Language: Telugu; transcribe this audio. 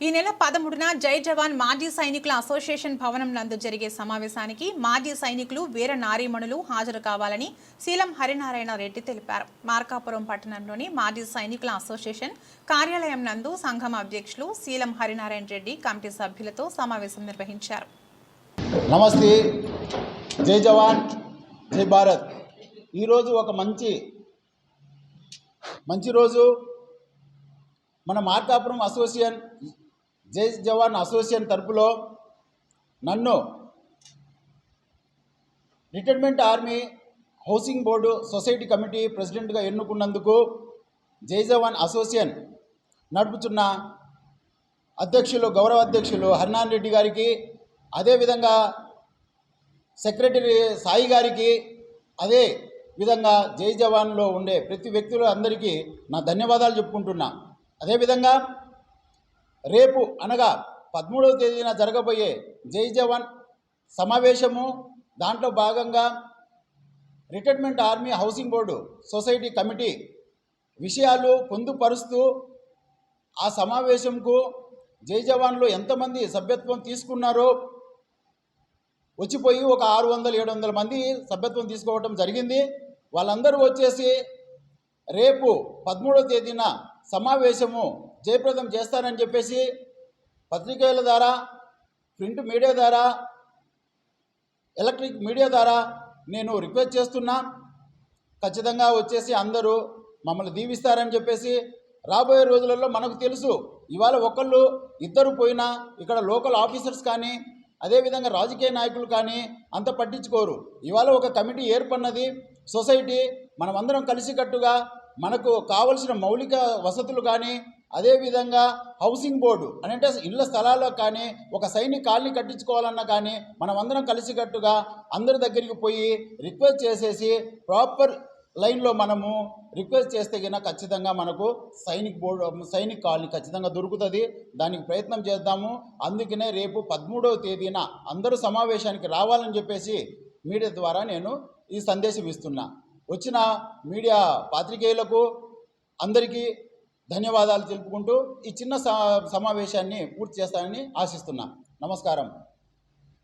ఈ నెల పదమూడున జై జవాన్ మాజీ సైనికుల అసోసియేషన్ భవనం నందు జరిగే సమావేశానికి మాజీ సైనికులు వీర నారీమణులు హాజరు కావాలని సీలం హరినారాయణ రెడ్డి తెలిపారు. మార్కాపురం పట్టణంలోని మాజీ సైనికుల అసోసియేషన్ కార్యాలయం నందు సంఘం అధ్యక్షులు సీలం హరినారాయణ రెడ్డి కమిటీ సభ్యులతో సమావేశం నిర్వహించారు. నమస్తే. జై జవాన్ జై భారత్. ఈరోజు ఒక మంచి మంచి రోజు. మన మార్కాపురం అసోసియేషన్ జై జవాన్ అసోసియేషన్ తరపులో నన్ను retirement army housing board society committee ప్రెసిడెంట్గా ఎన్నుకున్నందుకు జై జవాన్ అసోసియేషన్ నడుపుతున్న అధ్యక్షులు గౌరవ అధ్యక్షులు హర్నాన్ రెడ్డి గారికి అదేవిధంగా సెక్రటరీ సాయి గారికి అదే విధంగా జై జవాన్లో ఉండే ప్రతి వ్యక్తులు అందరికీ నా ధన్యవాదాలు చెప్పుకుంటున్నా. అదేవిధంగా రేపు అనగా పదమూడవ తేదీన జరగబోయే జై జవాన్ సమావేశము. దాంట్లో భాగంగా retirement army housing board society committee విషయాలు పొందుపరుస్తూ ఆ సమావేశంకు జై జవాన్లు ఎంతమంది సభ్యత్వం తీసుకున్నారో వచ్చిపోయి ఒక ఆరు వందల ఏడు వందల మంది సభ్యత్వం తీసుకోవటం జరిగింది. వాళ్ళందరూ వచ్చేసి రేపు పదమూడవ తేదీన సమావేశము జయప్రదం చేస్తారని చెప్పేసి పత్రికల ద్వారా ప్రింట్ మీడియా ద్వారా ఎలక్ట్రిక్ మీడియా ద్వారా నేను రిక్వెస్ట్ చేస్తున్నా. ఖచ్చితంగా వచ్చేసి అందరూ మమ్మల్ని దీవిస్తారని చెప్పేసి రాబోయే రోజులలో మనకు తెలుసు ఇవాళ ఒకళ్ళు ఇద్దరు పోయినా ఇక్కడ లోకల్ ఆఫీసర్స్ కానీ అదేవిధంగా రాజకీయ నాయకులు కానీ అంత పట్టించుకోరు. ఇవాళ ఒక కమిటీ ఏర్పడినది సొసైటీ మనమందరం కలిసికట్టుగా మనకు కావలసిన మౌలిక వసతులు కానీ అదేవిధంగా హౌసింగ్ బోర్డు అని అంటే ఇళ్ళ స్థలాల్లో కానీ ఒక సైనిక కాలనీ కట్టించుకోవాలన్నా కానీ మనమందరం కలిసికట్టుగా అందరి దగ్గరికి పోయి రిక్వెస్ట్ చేసేసి ప్రాపర్ లైన్లో మనము రిక్వెస్ట్ చేస్తే కన్నా ఖచ్చితంగా మనకు సైనిక్ బోర్డు సైనిక్ కాలనీ ఖచ్చితంగా దొరుకుతుంది. దానికి ప్రయత్నం చేద్దాము. అందుకనే రేపు పదమూడవ తేదీన అందరూ సమావేశానికి రావాలని చెప్పేసి మీడియా ద్వారా నేను ఈ సందేశం ఇస్తున్నా. వచ్చిన మీడియా పాత్రికేయులకు అందరికీ ధన్యవాదాలు తెలుపుకుంటూ ఈ చిన్న స- సమావేశాన్ని పూర్తి చేస్తానని ఆశిస్తున్నా. నమస్కారం.